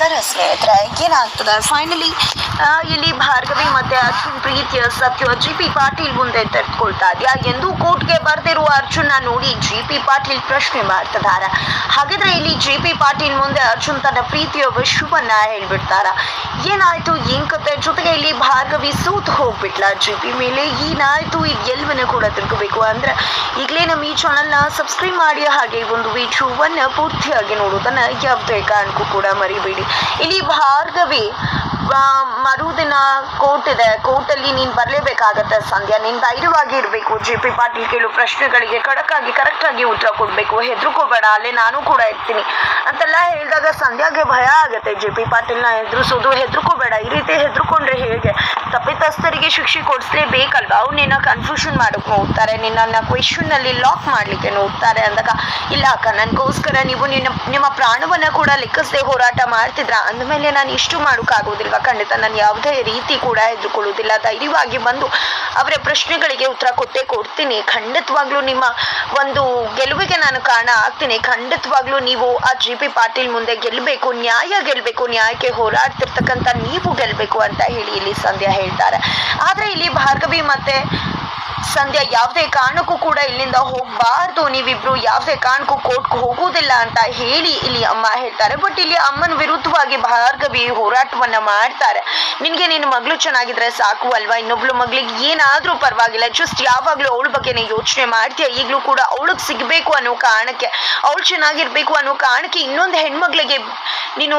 ನಮಸ್ಕಾರ ಸ್ನೇಹಿತರೆ, ಏನಾಗ್ತದೆ? ಫೈನಲಿ ಇಲ್ಲಿ ಭಾರ್ಗವಿ ಮತ್ತೆ ಅರ್ಜುನ್ ಪ್ರೀತಿಯ ಸತ್ಯ ಜಿ ಪಿ ಪಾಟೀಲ್ ಮುಂದೆ ತೆರೆದುಕೊಳ್ತಾ ಇದೆಯಾ? ಎಂದು ಕೋರ್ಟ್ಗೆ ಬರ್ತಿರುವ ಅರ್ಜುನ್ನ ನೋಡಿ ಜಿ ಪಿ ಪಾಟೀಲ್ ಪ್ರಶ್ನೆ ಮಾಡ್ತಿದ್ದಾರೆ. ಹಾಗಾದ್ರೆ ಇಲ್ಲಿ ಜಿ ಪಿ ಪಾಟೀಲ್ ಮುಂದೆ ಅರ್ಜುನ್ ತನ್ನ ಪ್ರೀತಿಯ ವಿಶ್ವವನ್ನ ಹೇಳ್ಬಿಡ್ತಾರ? ಏನಾಯ್ತು? ಏನ್ ಕತೆ? ಜೊತೆಗೆ ಇಲ್ಲಿ ಭಾರ್ಗವಿ ಸೂತ್ ಹೋಗ್ಬಿಟ್ಲ ಜಿ ಪಿ ಮೇಲೆ? ಏನಾಯ್ತು? ಈಗ ಎಲ್ವನ್ನ ಕೂಡ ತಿಳ್ಕೋಬೇಕು ಅಂದ್ರೆ ಈಗಲೇ ನಮ್ಮ ಈ ಚಾನಲ್ನ ಸಬ್ಸ್ಕ್ರೈಬ್ ಮಾಡಿ ಹಾಗೆ ಒಂದು ವಿಡಿಯೋವನ್ನ ಪೂರ್ತಿಯಾಗಿ ನೋಡೋದನ್ನ ಯಾವುದೇ ಕಾರಣಕ್ಕೂ ಕೂಡ ಮರಿಬೇಡಿ. ಇಲ್ಲಿ ಭಾರ್ಗವಿ ಮರುದಿನ ಕೋರ್ಟ್ ಇದೆ ಕೋರ್ಟಲ್ಲಿ ನೀನು ಬರಲೇಬೇಕಾಗತ್ತೆ ಸಂಧ್ಯಾ. ನೀನು ಧೈರ್ಯವಾಗಿ ಇರಬೇಕು. ಜೆ ಪಿ ಪಾಟೀಲ್ ಕೇಳು ಪ್ರಶ್ನೆಗಳಿಗೆ ಖಡಕ್ಕಾಗಿ ಕರೆಕ್ಟಾಗಿ ಉತ್ತರ ಕೊಡಬೇಕು. ಹೆದರ್ಕೋಬೇಡ. ಅಲ್ಲೇ ನಾನು ಕೂಡ ಇರ್ತೀನಿ ಅಂತೆಲ್ಲ ಹೇಳಿದಾಗ ಸಂಧ್ಯಾಗೆ ಭಯ ಆಗುತ್ತೆ. ಜೆ ಪಿ ಪಾಟೀಲ್ನ ಎದುರಿಸೋದು. ಹೆದರ್ಕೋಬೇಡ. ಈ ರೀತಿ ಹೆದರ್ಕೊಂಡ್ರೆ ಹೇಗೆ? ತಪ್ಪಿತಸ್ಥರಿಗೆ ಶಿಕ್ಷೆ ಕೊಡಿಸ್ಲೇಬೇಕಲ್ವಾ? ಅವ್ರು ನಿನ್ನ ಕನ್ಫ್ಯೂಷನ್ ಮಾಡೋಕೆ ನೋಡ್ತಾರೆ, ನಿನ್ನನ್ನು ಕ್ವೆಶನ್ನಲ್ಲಿ ಲಾಕ್ ಮಾಡಲಿಕ್ಕೆ ನೋಡ್ತಾರೆ ಅಂದಾಗ, ಇಲ್ಲ ಅಕ್ಕ, ನನಗೋಸ್ಕರ ನೀವು ನಿನ್ನ, ನಿಮ್ಮ ಪ್ರಾಣವನ್ನು ಕೂಡ ಲೆಕ್ಕಿಸದೆ ಹೋರಾಟ ಮಾಡ್ತಿದ್ರ? ಅಂದಮೇಲೆ ನಾನು ಇಷ್ಟು ಮಾಡೋಕ್ಕಾಗೋದಿಲ್ವಾ ಖಂಡಿತ ನಾನು ಯಾವುದೇ ರೀತಿ ಕೂಡ ಹೆದರ್ಕೊಳ್ಳೋದಿಲ್ಲ ಧೈರ್ಯವಾಗಿ ಬಂದು ಅವರ ಪ್ರಶ್ನೆಗಳಿಗೆ ಉತ್ತರ ಕೊಟ್ಟೇ ಕೊಡ್ತೀನಿ. ಖಂಡಿತವಾಗ್ಲೂ ನಿಮ್ಮ ಒಂದು ಗೆಲುವಿಗೆ ನಾನು ಕಾರಣ ಆಗ್ತೀನಿ. ಖಂಡಿತವಾಗ್ಲೂ ನೀವು ಆ ಜಿ ಪಿ ಪಾಟೀಲ್ ಮುಂದೆ ಗೆಲ್ಲಬೇಕು ನ್ಯಾಯ ಗೆಲ್ಲಬೇಕು ನ್ಯಾಯಕ್ಕೆ ಹೋರಾಡ್ತಿರ್ತಕ್ಕಂಥ ನೀವು ಗೆಲ್ಲಬೇಕು ಅಂತ ಹೇಳಿ ಇಲ್ಲಿ ಸಂಧ್ಯಾ ಹೇಳ್ತಾರೆ. ಆದರೆ ಇಲ್ಲಿ ಭಾರ್ಗವಿ ಮತ್ತೆ ಸಂಧ್ಯಾ, ಯಾವುದೇ ಕಾರಣಕ್ಕೂ ಕೂಡ ಇಲ್ಲಿಂದ ಹೋಗಬಾರ್ದು. ನೀವಿಬ್ರು ಯಾವುದೇ ಕಾರಣಕ್ಕೂ ಕೋರ್ಟ್ಗೆ ಹೋಗುವುದಿಲ್ಲ ಅಂತ ಹೇಳಿ ಇಲ್ಲಿ ಅಮ್ಮ ಹೇಳ್ತಾರೆ. ಬಟ್ ಇಲ್ಲಿ ಅಮ್ಮನ ವಿರುದ್ಧವಾಗಿ ಭಾರ್ಗವಿ ಹೋರಾಟವನ್ನ ಮಾಡ್ತಾರೆ. ನಿನ್ಗೆ ನಿನ್ನ ಮಗಳು ಚೆನ್ನಾಗಿದ್ರೆ ಸಾಕು ಅಲ್ವಾ? ಇನ್ನೊಬ್ಳು ಮಗಳಿಗೆ ಏನಾದ್ರೂ ಪರವಾಗಿಲ್ಲ. ಜಸ್ಟ್ ಯಾವಾಗ್ಲೂ ಅವಳ ಬಗ್ಗೆನೇ ಯೋಚನೆ ಮಾಡ್ತೀಯ? ಈಗಲೂ ಕೂಡ ಅವಳಿಗೆ ಸಿಗ್ಬೇಕು ಅನ್ನೋ ಕಾರಣಕ್ಕೆ, ಅವಳು ಚೆನ್ನಾಗಿರ್ಬೇಕು ಅನ್ನೋ ಕಾರಣಕ್ಕೆ ಇನ್ನೊಂದು ಹೆಣ್ಮಗಳಿಗೆ ನೀನು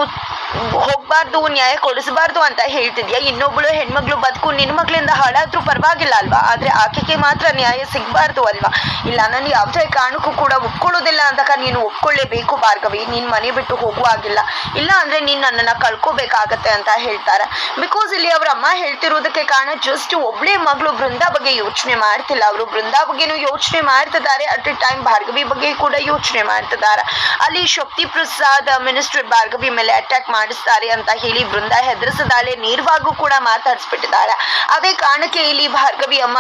ಹೋಗ್ಬಾರ್ದು, ನ್ಯಾಯ ಕೊಡಿಸಬಾರ್ದು ಅಂತ ಹೇಳ್ತಿದ್ಯಾ? ಇನ್ನೊಬ್ಳು ಹೆಣ್ಮಗ್ಳು ಬದುಕು ನಿನ್ನ ಮಗಳಿಂದ ಹಾಳಾದ್ರೂ ಪರವಾಗಿಲ್ಲ ಅಲ್ವಾ? ಆದ್ರೆ ಆಕೆಗೆ ಮಾತ್ರ ನ್ಯಾಯ ಸಿಗ್ಬಾರ್ದು ಅಲ್ವಾ? ಇಲ್ಲ, ನಾನು ಯಾವುದೇ ಕಾರಣಕ್ಕೂ ಕೂಡ ಒಪ್ಕೊಳ್ಳೋದಿಲ್ಲ ಅಂದಾಗ ನೀನು ಒಪ್ಕೊಳ್ಳೇಬೇಕು ಭಾರ್ಗವಿ. ನೀನ್ ಮನೆ ಬಿಟ್ಟು ಹೋಗುವಾಗಿಲ್ಲ ಇಲ್ಲ ಅಂದ್ರೆ ನೀನ್ ನನ್ನನ್ನ ಕಳ್ಕೋಬೇಕಾಗತ್ತೆ ಅಂತ ಹೇಳ್ತಾರೆ. ಬಿಕಾಸ್ ಇಲ್ಲಿ ಅವ್ರ ಅಮ್ಮ ಹೇಳ್ತಿರೋದಕ್ಕೆ ಕಾರಣ ಜಸ್ಟ್ ಒಬ್ಳೆ ಮಗಳು ಬೃಂದಾ ಬಗ್ಗೆ ಯೋಚನೆ ಮಾಡ್ತಿಲ್ಲ. ಅವರು ಬೃಂದಾ ಬಗ್ಗೆನೂ ಯೋಚನೆ ಮಾಡ್ತಿದ್ದಾರೆ. ಅಟ್ ಎ ಟೈಮ್ ಭಾರ್ಗವಿ ಬಗ್ಗೆ ಕೂಡ ಯೋಚನೆ ಮಾಡ್ತಿದ್ದಾರೆ. ಅಲ್ಲಿ ಶಕ್ತಿ ಪ್ರಸಾದ್ ಮಿನಿಸ್ಟರ್ ಭಾರ್ಗವಿ ಮೇಲೆ ಅಟ್ಯಾಕ್ ಮಾಡಿಸ್ತಾರೆ ಅಂತ ಹೇಳಿ ಬೃಂದ ಹೆದರಿಸಿದಾಳೆ. ನೇರವಾಗೂ ಕೂಡ ಮಾತಾಡಿಸ್ಬಿಟ್ಟಿದ್ದಾರೆ ಅದೇ ಕಾರಣಕ್ಕೆ ಇಲ್ಲಿ ಭಾರ್ಗವಿ ಅಮ್ಮ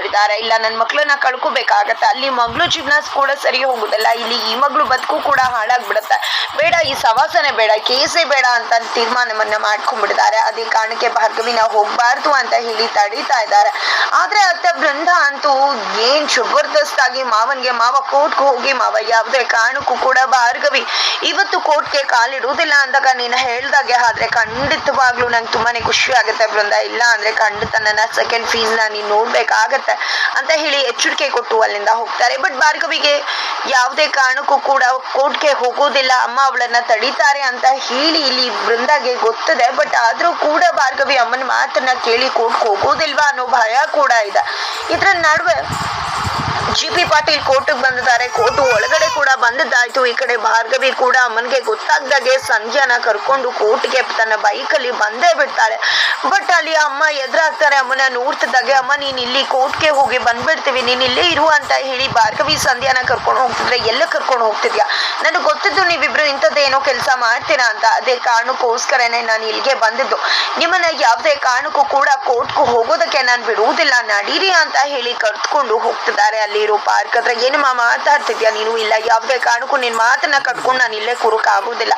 ಹೆದರ್ಕೊಂಡ್ಬಿಟ್ಟಿದ್ದಾರೆ ಇಲ್ಲ ನನ್ನ ಮಕ್ಕಳನ್ನ ಕಳ್ಕೊಬೇಕಾಗತ್ತೆ. ಅಲ್ಲಿ ಮಗಳು ಜೀವನ ಕೂಡ ಸರಿ ಹೋಗುದಲ್ಲ. ಇಲ್ಲಿ ಈ ಮಗಳು ಬದುಕು ಕೂಡ ಹಾಳಾಗ್ಬಿಡುತ್ತೆ. ಬೇಡ, ಈ ಸವಾಸನೆ ಬೇಡ, ಕೇಸೇ ಬೇಡ ಅಂತ ತೀರ್ಮಾನವನ್ನ ಮಾಡ್ಕೊಂಡ್ಬಿಡ್ತಾರೆ ಅದೇ ಕಾರಣಕ್ಕೆ ಭಾರ್ಗವಿನ ಹೋಗ್ಬಾರ್ದು ಅಂತ ಹೇಳಿ ತಡೀತಾ ಇದ್ದಾರೆ. ಆದ್ರೆ ಅತ್ತೆ ಬೃಂದ ಅಂತೂ ಏನ್ ಜಬರ್ದಸ್ತ್ ಆಗಿ ಮಾವನ್ಗೆ ಮಾವ ಕೋರ್ಟ್ಗೆ ಹೋಗಿ ಮಾವ ಯಾವುದೇ ಕಾರಣಕ್ಕೂ ಕೂಡ ಭಾರ್ಗವಿ ಇವತ್ತು ಕೋರ್ಟ್ಗೆ ಕಾಲಿಡುವುದಿಲ್ಲ ಅಂದಾಗ ನೀನು ಹೇಳ್ದಾಗೆ ಆದ್ರೆ ಖಂಡಿತವಾಗ್ಲೂ ನಂಗೆ ತುಂಬಾನೇ ಖುಷಿ ಆಗುತ್ತೆ ಬೃಂದ ಇಲ್ಲ ಅಂದ್ರೆ ಖಂಡಿತ ನನ್ನ ಸೆಕೆಂಡ್ ಫೀಸ್ ನೀನ್ ನೋಡ್ಬೇಕಾಗತ್ತೆ. ಅಂತ ಹೇಳಿ ಎಚ್ಚರಿಕೆ ಕೊಟ್ಟು ಅಲ್ಲಿಂದ ಹೋಗ್ತಾರೆ. ಬಟ್ ಭಾರ್ಗವಿಗೆ ಯಾವುದೇ ಕಾರಣಕ್ಕೂ ಕೂಡ ಕೋರ್ಟ್ಗೆ ಹೋಗೋದಿಲ್ಲ, ಅಮ್ಮ ಅವಳನ್ನ ತಡೀತಾರೆ ಅಂತ ಹೇಳಿ ಇಲ್ಲಿ ಬೃಂದಾಗೆ ಗೊತ್ತಿದೆ. ಬಟ್ ಆದ್ರೂ ಕೂಡ ಭಾರ್ಗವಿ ಅಮ್ಮನ ಮಾತನ್ನ ಕೇಳಿ ಕೋರ್ಟ್ಗೆ ಹೋಗೋದಿಲ್ವಾ ಅನ್ನೋ ಭಯ ಕೂಡ ಇದೆ. ಇದ್ರ ನಡುವೆ ಜಿ ಪಿ ಪಾಟೀಲ್ ಕೋರ್ಟ್ಗೆ ಬಂದಿದ್ದಾರೆ. ಕೋರ್ಟ್ ಒಳಗಡೆ ಕೂಡ ಬಂದಿದ್ದಾಯ್ತು. ಈ ಕಡೆ ಭಾರ್ಗವಿ ಕೂಡ ಅಮ್ಮನಿಗೆ ಗೊತ್ತಾಗ್ದಾಗೆ ಸಂಧ್ಯಾನ ಕರ್ಕೊಂಡು ಕೋರ್ಟ್ಗೆ ತನ್ನ ಬೈಕಲ್ಲಿ ಬಂದೇ ಬಿಡ್ತಾಳೆ. ಬಟ್ ಅಲ್ಲಿ ಅಮ್ಮ ಎದುರಾಗ್ತಾರೆ. ಅಮ್ಮನ ನೋಡ್ತಿದ್ದಾಗೆ, ಅಮ್ಮ, ನೀನ್ ಇಲ್ಲಿ ಕೋರ್ಟ್ಗೆ ಹೋಗಿ ಬಂದ್ಬಿಡ್ತೀವಿ. ನೀನ್ ಇಲ್ಲೇ ಇರು ಅಂತ ಹೇಳಿ ಭಾರ್ಗವಿ ಸಂಧ್ಯಾನ ಕರ್ಕೊಂಡು ಹೋಗ್ತಿದ್ರೆ, ಎಲ್ಲ ಕರ್ಕೊಂಡು ಹೋಗ್ತಿದ್ಯಾ? ನನಗೆ ಗೊತ್ತಿದ್ದು ನೀವಿಬ್ರು ಇಂಥದ್ದೇನೋ ಕೆಲಸ ಮಾಡ್ತೀರಾ ಅಂತ. ಅದೇ ಕಾರಣಕ್ಕೋಸ್ಕರನೇ ನಾನು ಇಲ್ಲಿಗೆ ಬಂದಿದ್ದು. ನಿಮ್ಮನ್ನ ಯಾವುದೇ ಕಾರಣಕ್ಕೂ ಕೂಡ ಕೋರ್ಟ್ಗೂ ಹೋಗೋದಕ್ಕೆ ನಾನು ಬಿಡುವುದಿಲ್ಲ. ನಡೀರಿ ಅಂತ ಹೇಳಿ ಕರ್ತ್ಕೊಂಡು ಹೋಗ್ತಿದ್ದಾರೆ ಅಲ್ಲಿರೋ ಪಾರ್ಕ್ ಹತ್ರ ಏನಮ್ಮ ಮಾತಾಡ್ತಿದ್ಯಾ? ನೀನು ಇಲ್ಲ, ಯಾವ್ದೇ ಕಾರಣಕ್ಕೂ ನಿನ್ ಮಾತನ್ನ ಕಟ್ಕೊಂಡು ನಾನು ಇಲ್ಲೇ ಕುರುಕ್ ಆಗೋದಿಲ್ಲ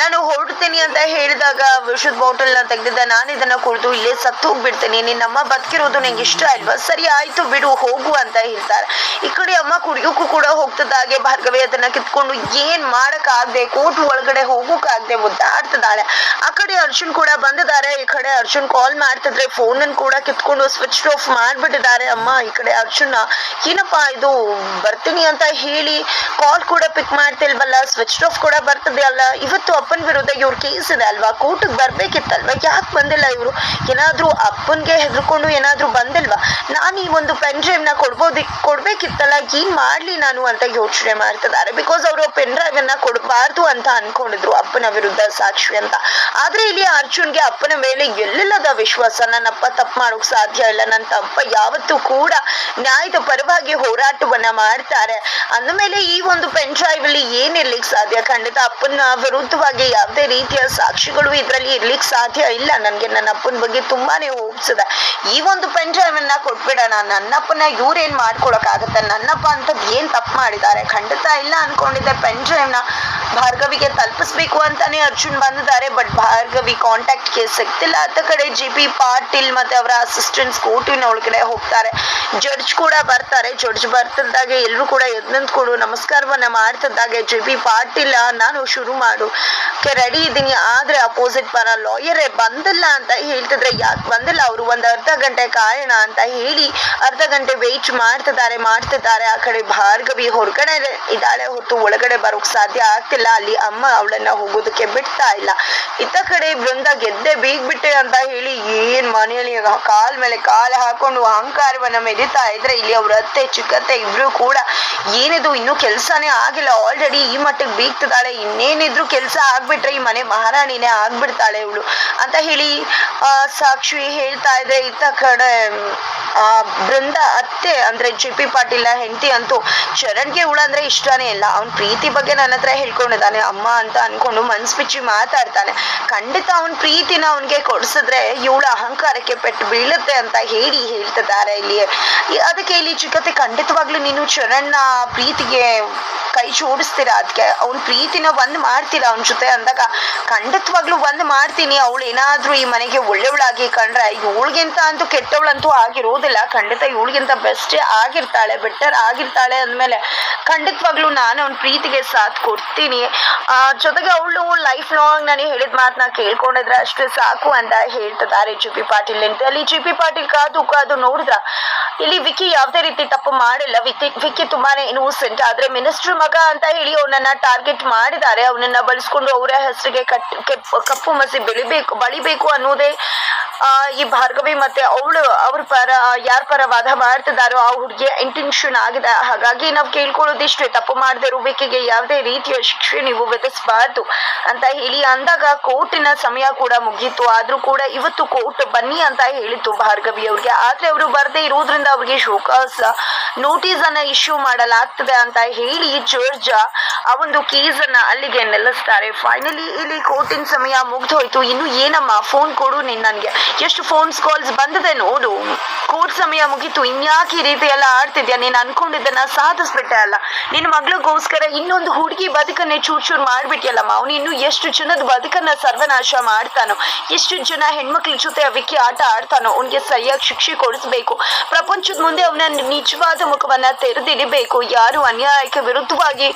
ನಾನು ಹೊರಡ್ತೀನಿ ಅಂತ ಹೇಳಿದಾಗ ವಿಷದ ಬಾಟಲ್ನ ತೆಗೆದಿದ್ದ ನಾನು ಇದನ್ನ ಕುಡಿದು ಇಲ್ಲೇ ಸತ್ತು ಹೋಗ್ಬಿಡ್ತೀನಿ ನಿನ್ನಮ್ಮ ಬದುಕಿರೋದು ನಂಗೆ ಇಷ್ಟ ಅಲ್ವಾ? ಸರಿ, ಆಯ್ತು ಬಿಡು, ಹೋಗು ಅಂತ ಹೇಳ್ತಾರೆ. ಈ ಕಡೆ ಅಮ್ಮ ಕುಡಿಯೋಕ್ಕೂ ಕೂಡ ಹೋಗ್ತದಾಗೆ ಭಾರ್ಗವಿ ಅದನ್ನ ಕಿತ್ಕೊಂಡು ಏನ್ ಮಾಡಕ್ ಆಗದೆ ಕೋರ್ಟ್ ಒಳಗಡೆ ಹೋಗೋಕಾಗ್ದೆ ಒದ್ದಾಡ್ತಿದ್ದಾಳೆ. ಆ ಕಡೆ ಅರ್ಜುನ್ ಕೂಡ ಬಂದಿದ್ದಾರೆ. ಈ ಕಡೆ ಅರ್ಜುನ್ ಕಾಲ್ ಮಾಡ್ತಿದ್ರೆ ಫೋನ್ ಕೂಡ ಕಿತ್ಕೊಂಡು ಸ್ವಿಚ್ ಆಫ್ ಮಾಡ್ಬಿಟ್ಟಿದ್ದಾರೆ. ಅಮ್ಮ, ಈ ಕಡೆ ಅರ್ಜುನ ಏನಪ್ಪಾ ಇದು ಬರ್ತೀನಿ ಅಂತ ಹೇಳಿ ಕಾಲ್ ಕೂಡ ಪಿಕ್ ಮಾಡ್ತಿಲ್ವಲ್ಲ? ಸ್ವಿಚ್ ಆಫ್ ಕೂಡ ಬರ್ತದೆ ಅಲ್ಲ ಇವತ್ತು ಅಪ್ಪನ ವಿರುದ್ಧ ಇವ್ರ ಕೇಸ್ ಇದೆ ಅಲ್ವಾ? ಕೋರ್ಟಿಗೆ ಬರ್ಬೇಕಿತ್ತಲ್ವಾ? ಯಾಕೆ ಬಂದಿಲ್ಲ ಇವರು? ಏನಾದ್ರೂ ಅಪ್ಪನ್ಗೆ ಹೆದರ್ಕೊಂಡು ಏನಾದ್ರೂ ಬಂದಿಲ್ವಾ? ನಾನು ಈ ಒಂದು ಪೆನ್ ಡ್ರೈವ್ನ ಕೊಡ್ಬೋದಿ, ಕೊಡ್ಬೇಕಿತ್ತಲ್ಲ? ಏನ್ ಮಾಡ್ಲಿ ನಾನು ಅಂತ ಯೋಚನೆ ಮಾಡ್ತಿದ್ದಾರೆ. ಬಿಕಾಸ್ ಅವರು ಪೆನ್ ಡ್ರೈವ್ ಅನ್ನ ಕೊಡಬಾರ್ದು ಅಂತ ಅನ್ಕೊಂಡಿದ್ರು ಅಪ್ಪನ ವಿರುದ್ಧ ಸಾಕ್ಷಿ ಅಂತ. ಆದ್ರೆ ಇಲ್ಲಿ ಅರ್ಜುನ್ಗೆ ಅಪ್ಪನ ಮೇಲೆ ಎಲ್ಲಿಲ್ಲದ ವಿಶ್ವಾಸ? ನನ್ನಪ್ಪ ತಪ್ಪು ಮಾಡೋಕ್ ಸಾಧ್ಯ ಇಲ್ಲ. ನನ್ನ ತಪ್ಪ ಯಾವತ್ತೂ ಕೂಡ ನ್ಯಾಯದ ಪರವಾಗಿ ಹೋರಾಟವನ್ನ ಮಾಡ್ತಾರೆ. ಅಂದಮೇಲೆ ಈ ಒಂದು ಪೆನ್ ಡ್ರೈವ್ ಅಲ್ಲಿ ಏನ್ ಸಾಧ್ಯ? ಖಂಡಿತ ಅಪ್ಪನ ವಿರುದ್ಧವಾಗಿ ಯಾವುದೇ ರೀತಿಯ ಸಾಕ್ಷಿಗಳು ಇದ್ರಲ್ಲಿ ಇರ್ಲಿಕ್ಕೆ ಸಾಧ್ಯ ಇಲ್ಲ. ನನ್ಗೆ ನನ್ನ ಅಪ್ಪನ ಬಗ್ಗೆ ತುಂಬಾನೇ ಹೋಗ್ಸದೆ ಈ ಒಂದು ಪೆನ್ ಡ್ರೈವ್ ಅನ್ನ ಕೊಟ್ಬಿಡೋಣ. ನನ್ನಪ್ಪನ ಇವ್ರೇನ್ ಮಾಡ್ಕೊಳಕ್ ಆಗತ್ತೆ? ನನ್ನಪ್ಪ ಅಂತದ್ ಏನ್ ತಪ್ಪು ಮಾಡಿದ್ದಾರೆ? ಖಂಡಿತ ಇಲ್ಲ ಅನ್ಕೊಂಡಿದ್ದೆ ಪೆನ್ ಡ್ರೈವ್ನ. ಭಾರ್ಗವಿಗೆ ತಲುಪಿಸ್ಬೇಕು ಅಂತಾನೆ ಅರ್ಜುನ್ ಬಂದಿದ್ದಾರೆ ಬಟ್ ಭಾರ್ಗವಿ ಕಾಂಟ್ಯಾಕ್ಟ್ಗೆ ಸಿಗ್ತಿಲ್ಲ. ಅತ್ತ ಕಡೆ ಜಿ ಪಿ ಪಾಟೀಲ್ ಮತ್ತೆ ಅವರ ಅಸಿಸ್ಟೆಂಟ್ಸ್ ಸ್ಕೂಟಿನ ಒಳಗಡೆ ಹೋಗ್ತಾರೆ. ಜಡ್ಜ್ ಕೂಡ ಬರ್ತಾರೆ. ಜಡ್ಜ್ ಬರ್ತಿದ್ದಾಗೆ ಎಲ್ಲರೂ ಕೂಡ ಎದ್ದು ನಿಂತ್ಕೊಂಡು ನಮಸ್ಕಾರವನ್ನ ಮಾಡ್ತಿದ್ದಾಗೆ ಜಿ ಪಿ ಪಾಟೀಲ್. ನಾನು ಶುರು ಮಾಡು. ರೆಡಿ ಇದ್ದೀನಿ. ಆದ್ರೆ ಅಪೋಸಿಟ್ ಬರ ಲಾಯರೇ ಬಂದಿಲ್ಲ ಅಂತ ಹೇಳ್ತಿದ್ರೆ ಯಾಕೆ ಬಂದಿಲ್ಲ? ಅವರು ಒಂದು ಅರ್ಧ ಗಂಟೆ ಕಾರಣ ಅಂತ ಹೇಳಿ ಅರ್ಧ ಗಂಟೆ ವೇಟ್ ಮಾಡ್ತಿದ್ದಾರೆ ಮಾಡ್ತಿದ್ದಾರೆ. ಆ ಕಡೆ ಭಾರ್ಗವಿ ಹೊರಗಡೆ ಇದ್ದಾಳೆ. ಹೊತ್ತು ಒಳಗಡೆ ಬರೋಕ್ ಸಾಧ್ಯ ಆಗ್ತಿಲ್ಲ. ಅಲ್ಲಿ ಅಮ್ಮ ಅವಳನ್ನ ಹೋಗೋದಕ್ಕೆ ಬಿಡ್ತಾ ಇಲ್ಲ. ಇತ್ತ ಕಡೆ ಬೃಂದ ಗೆದ್ದೆ ಬೀಗ್ಬಿಟ್ಟೆ ಅಂತ ಹೇಳಿ ಏನ್ ಮನೆಯಲ್ಲಿ ಕಾಲ್ ಮೇಲೆ ಕಾಲ್ ಹಾಕೊಂಡು ಅಹಂಕಾರವನ್ನ ಮೆದಿತಾ ಇದ್ರೆ ಇಲ್ಲಿ ಅವ್ರ ಅತ್ತೆ, ಚಿಕ್ಕತ್ತೆ ಇಬ್ರು ಕೂಡ ಏನಿದು ಇನ್ನೂ ಕೆಲ್ಸಾನೇ ಆಗಿಲ್ಲ. ಆಲ್ರೆಡಿ ಈ ಮಟ್ಟಿಗೆ ಬೀಗ್ತಿದ್ದಾಳೆ. ಇನ್ನೇನಿದ್ರು ಕೆಲ್ಸ ಆಗ್ಬಿಟ್ರೆ ಈ ಮನೆ ಮಹಾರಾಣಿನೇ ಆಗ್ಬಿಡ್ತಾಳೆ ಇವಳು ಅಂತ ಹೇಳಿ ಸಾಕ್ಷಿ ಹೇಳ್ತಾ ಇದ್ರೆ ಇತ್ತ ಕಡೆ ಬೃಂದ ಅತ್ತೆ ಅಂದ್ರೆ ಜಿ ಪಿ ಪಾಟೀಲ ಹೆಂಡತಿ ಅಂತೂ ಚರಣ್ಗೆ ಹುಳ ಅಂದ್ರೆ ಇಷ್ಟನೇ ಇಲ್ಲ. ಅವ್ನ ಪ್ರೀತಿ ಬಗ್ಗೆ ನನ್ನ ಹತ್ರ ಹೇಳ್ಕೊಂಡಿದ್ದಾನೆ. ಅಮ್ಮ ಅಂತ ಅನ್ಕೊಂಡು ಮನ್ಸ್ ಬಿಚ್ಚಿ ಮಾತಾಡ್ತಾನೆ. ಖಂಡಿತ ಅವನ್ ಪ್ರೀತಿನ ಅವನ್ಗೆ ಕೊಡ್ಸಿದ್ರೆ ಇವಳ ಅಹಂಕಾರಕ್ಕೆ ಪೆಟ್ಟು ಬೀಳುತ್ತೆ ಅಂತ ಹೇಳಿ ಹೇಳ್ತಿದ್ದಾರೆ ಇಲ್ಲಿ ಅದಕ್ಕೆ ಇಲ್ಲಿ ಚಿಕ್ಕತೆ ಖಂಡಿತವಾಗ್ಲೂ ನೀನು ಚರಣ್ನ ಪ್ರೀತಿಗೆ ಕೈ ಜೋಡಿಸ್ತೀರಾ? ಅದಕ್ಕೆ ಅವ್ನ ಪ್ರೀತಿನ ಒಂದ್ ಮಾಡ್ತೀರಾ ಅವನ ಜೊತೆ ಅಂದಾಗ ಖಂಡಿತವಾಗ್ಲೂ ಒಂದ್ ಮಾಡ್ತೀನಿ. ಅವಳು ಏನಾದ್ರೂ ಈ ಮನೆಗೆ ಒಳ್ಳೆವಳಾಗಿ ಕಂಡ್ರೆ ಇವಳಿಗಿಂತ ಅಂತೂ ಕೆಟ್ಟವಳಂತೂ ಆಗಿರೋದಿಲ್ಲ ಖಂಡಿತ ಇವಳಿಗಿಂತ ಬೆಸ್ಟ್ ಆಗಿರ್ತಾಳೆ ಬೆಟರ್ ಆಗಿರ್ತಾಳೆ ಅಂದ್ಮೇಲೆ ಖಂಡಿತವಾಗ್ಲೂ ನಾನು ಅವ್ನ ಪ್ರೀತಿಗೆ ಸಾಥ್ ಕೊಡ್ತೀನಿ. ಜೊತೆಗೆ ಅವಳು ಲೈಫ್ ಲಾಂಗ್ ನಾನು ಹೇಳಿದ ಮಾತನ್ನ ಕೇಳ್ಕೊಂಡಿದ್ರೆ, ಅಷ್ಟೇ ಸಾಕು ಅಂತ ಹೇಳ್ತಿದ್ದಾರೆ ಜಿ ಪಿ ಪಾಟೀಲ್. ಅಂತ ಅಲ್ಲಿ ಜಿ ಪಿ ಪಾಟೀಲ್ ಕಾದು ಕಾದು ನೋಡಿದ್ರ? ಇಲ್ಲಿ ವಿಕಿ ಯಾವುದೇ ರೀತಿ ತಪ್ಪು ಮಾಡಿಲ್ಲ. ವಿಕಿ ವಿಕ್ಕಿ ತುಂಬಾನೇ ಇನ್ನೋಸೆಂಟ್ ಆದ್ರೆ ಮಿನಿಸ್ಟ್ರ್ ಮಗ ಅಂತ ಹೇಳಿ ಅವನನ್ನ ಟಾರ್ಗೆಟ್ ಮಾಡಿದ್ದಾರೆ. ಅವನನ್ನ ಬಳಸ್ಕೊಂಡು ಅವರ ಹೆಸರಿಗೆ ಕಟ್, ಕೆಪ್- ಕಪ್ಪು ಮಸಿ ಬೆಳಿಬೇಕು, ಬಳಿಬೇಕು ಅನ್ನೋದೇ ಈ ಭಾರ್ಗವಿ ಮತ್ತೆ ಅವಳು, ಅವ್ರ ಪರ ಯಾರ ಪರ ವಾದ ಮಾಡ್ತಿದ್ದಾರೋ ಆ ಹುಡುಗಿಯ ಇಂಟೆನ್ಷನ್ ಆಗಿದೆ. ಹಾಗಾಗಿ ನಾವು ಕೇಳ್ಕೊಳ್ಳೋದಿಷ್ಟೇ ತಪ್ಪು ಮಾಡದೆ ವಿಕ್ಕಿಗೆ ಯಾವುದೇ ರೀತಿಯ ಶಿಕ್ಷೆ ನೀವು ವಿಧಿಸಬಾರ್ದು ಅಂತ ಹೇಳಿ ಅಂದಾಗ ಕೋರ್ಟಿನ ಸಮಯ ಕೂಡ ಮುಗಿಯಿತು ಆದ್ರೂ ಕೂಡ ಇವತ್ತು ಕೋರ್ಟ್ ಬನ್ನಿ ಅಂತ ಹೇಳಿತು ಭಾರ್ಗವಿ ಅವ್ರಿಗೆ. ಆದ್ರೆ ಅವರು ಬರದೇ ಇರೋದ್ರಿಂದ ಅವ್ರಿಗೆ ಶೋಕಾಸ್ ನೋಟಿಸ್ ಅನ್ನ ಇಶ್ಯೂ ಮಾಡಲಾಗ್ತದೆ ಅಂತ ಹೇಳಿ ಜೋರ್ಜ್ ಆ ಒಂದು ಕೇಸ್ ಅನ್ನ ಅಲ್ಲಿಗೆ ನೆಲೆಸ್ತಾರೆ. ಫೈನಲಿ ಇಲ್ಲಿ ಕೋರ್ಟಿನ ಸಮಯ ಮುಗ್ದೋಯ್ತು. ಇನ್ನು ಏನಮ್ಮ? ಫೋನ್ ಕೊಡು ನೀನ್ ನನ್ಗೆ. ಎಷ್ಟು ಫೋನ್ಸ್ ಕಾಲ್ಸ್ ಬಂದಿದೆ ನೋಡು. ಕೋರ್ಟ್ ಸಮಯ ಮುಗಿತು, ಇನ್ಯಾಕೆ ಈ ರೀತಿ ಎಲ್ಲ ಆಡ್ತಿದ್ಯಾ? ನೀನ್ ಅನ್ಕೊಂಡಿದ್ದನ್ನ ಸಾಧಿಸ್ಬಿಟ್ಟೆ ಅಲ್ಲ. ನಿನ್ನ ಮಗಳಿಗೋಸ್ಕರ ಇನ್ನೊಂದು ಹುಡುಗಿ ಬದುಕನ್ನೇ ಚೂರ್ ಚೂರ್ ಮಾಡ್ಬಿಟ್ಟಿಯಲ್ಲಮ್ಮ ಅವನು ಇನ್ನು ಎಷ್ಟು ಜನದ ಬದುಕನ್ನ ಸರ್ವನಾಶ ಮಾಡ್ತಾನೋ, ಎಷ್ಟು ಜನ ಹೆಣ್ಮಕ್ಳ ಜೊತೆ ಅವಿಕೆ ಆಟ ಆಡ್ತಾನೋ, ಅವನಿಗೆ ಸರಿಯಾಗಿ ಶಿಕ್ಷೆ ಕೊಡಿಸ್ಬೇಕು. ಪ್ರಪಂಚದ ಮುಂದೆ ಅವನ ನಿಜವಾದ ಮುಖವನ್ನ ತೆರೆದಿಡಬೇಕು. ಯಾರು ಅನ್ಯಾಯಕ್ಕೆ ವಿರುದ್ಧವಾಗಿ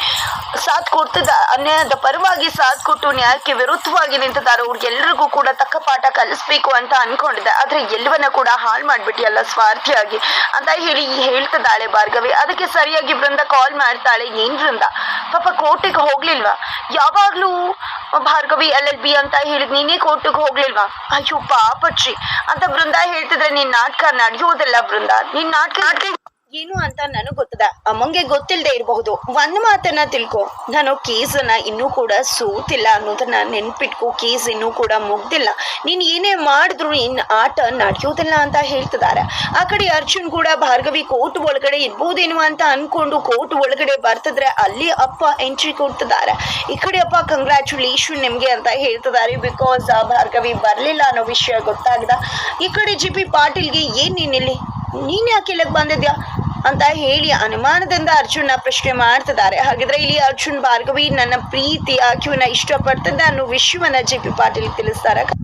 ಸಾಥ್ ಕೊಡ್ತದ, ಅನ್ಯಾಯದ ಪರವಾಗಿ ಸಾಥ್ ಕೊಟ್ಟು ನ್ಯಾಯಕ್ಕೆ ವಿರುದ್ಧವಾಗಿ ನಿಂತಿದ್ದಾರೆ ಅವ್ರಿಗೆಲ್ರಿಗೂ ಕೂಡ ತಕ್ಕ ಪಾಠ ಕಲಿಸ್ಬೇಕು ಅಂತ ಅನ್ಕೊಂಡಿದ್ದೆ. ಆದ್ರೆ ಎಲ್ಲವನ್ನ ಕೂಡ ಹಾಳು ಮಾಡ್ಬಿಟ್ಟಿಯಲ್ಲ ಸ್ವಾರ್ಥಿಯಾಗಿ ಅಂತ ಹೇಳಿ ಹೇಳ್ತಿದ್ದಾಳೆ ಭಾರ್ಗವಿ. ಅದಕ್ಕೆ ಸರಿಯಾಗಿ ಬೃಂದ ಕಾಲ್ ಮಾಡ್ತಾಳೆ ಏನ್ ಬೃಂದ ಪಾಪ ಕೋರ್ಟಿಗೆ ಹೋಗ್ಲಿಲ್ವಾ? ಯಾವಾಗ್ಲೂ ಭಾರ್ಗವಿ ಎಲ್ ಎಲ್ ಬಿ ಅಂತ ಹೇಳಿದ್ ನೀನೇ ಕೋರ್ಟಿಗೆ ಹೋಗ್ಲಿಲ್ವಾ? ಅಯ್ಯೋ ಪಾಪಚ್ಚಿ ಅಂತ ಬೃಂದ ಹೇಳ್ತಿದ್ರೆ ನಿನ್ ನಾಟಕ ನಡೆಯೋದಿಲ್ಲ ಬೃಂದ ನಿನ್ ನಾಟಕ ಏನು ಅಂತ ನನಗ್ ಗೊತ್ತದ. ಅಮ್ಮಂಗೆ ಗೊತ್ತಿಲ್ಲದೆ ಇರಬಹುದು. ಒಂದ್ ಮಾತನ್ನ ತಿಳ್ಕೊ. ನಾನು ಕೇಸನ್ನ ಇನ್ನೂ ಕೂಡ ಸೋತಿಲ್ಲ ಅನ್ನೋದನ್ನ ನೆನ್ಪಿಟ್ಕೊ. ಕೇಸ್ ಇನ್ನೂ ಕೂಡ ಮುಗ್ದಿಲ್ಲ. ನೀನ್ ಏನೇ ಮಾಡಿದ್ರು ಇನ್ ಆಟ ನಡೆಯೋದಿಲ್ಲ ಅಂತ ಹೇಳ್ತಿದ್ದಾರೆ ಆ ಕಡೆ ಅರ್ಜುನ್ ಕೂಡ ಭಾರ್ಗವಿ ಕೋರ್ಟ್ ಒಳಗಡೆ ಇರ್ಬೋದೇನೋ ಅಂತ ಅನ್ಕೊಂಡು ಕೋರ್ಟ್ ಒಳಗಡೆ ಬರ್ತಿದ್ರೆ ಅಲ್ಲಿ ಅಪ್ಪ ಎಂಟ್ರಿ ಕೊಡ್ತಿದ್ದಾರೆ ಈ ಕಡೆ ಅಪ್ಪ ಕಂಗ್ರ್ಯಾಚುಲೇಷನ್ ನಿಮ್ಗೆ ಅಂತ ಹೇಳ್ತಿದ್ದಾರೆ ಬಿಕಾಸ್ ಭಾರ್ಗವಿ ಬರ್ಲಿಲ್ಲ ಅನ್ನೋ ವಿಷಯ ಗೊತ್ತಾಗದ. ಈ ಕಡೆ ಜಿ ಪಿ ಪಾಟೀಲ್ಗೆ ಏನ್ ನೀನ್ ಇಲ್ಲಿ? ನೀನ್ ಯಾಕೆ ಇಲ್ಲಕ್ ಬಂದಿದ್ಯಾ? ಅಂತ ಹೇಳಿ ಅನುಮಾನದಿಂದ ಅರ್ಜುನ್ನ ಪ್ರಶ್ನೆ ಮಾಡ್ತಿದ್ದಾರೆ. ಹಾಗಿದ್ರೆ ಇಲ್ಲಿ ಅರ್ಜುನ್ ಭಾರ್ಗವಿ ನನ್ನ ಪ್ರೀತಿ ಆಕೆಯನ್ನ ಇಷ್ಟಪಡ್ತದೆ ಅನ್ನೋ ವಿಷಯವನ್ನ ಜೆ ಪಿ ಪಾಟೀಲ್ ತಿಳಿಸ್ತಾರೆ.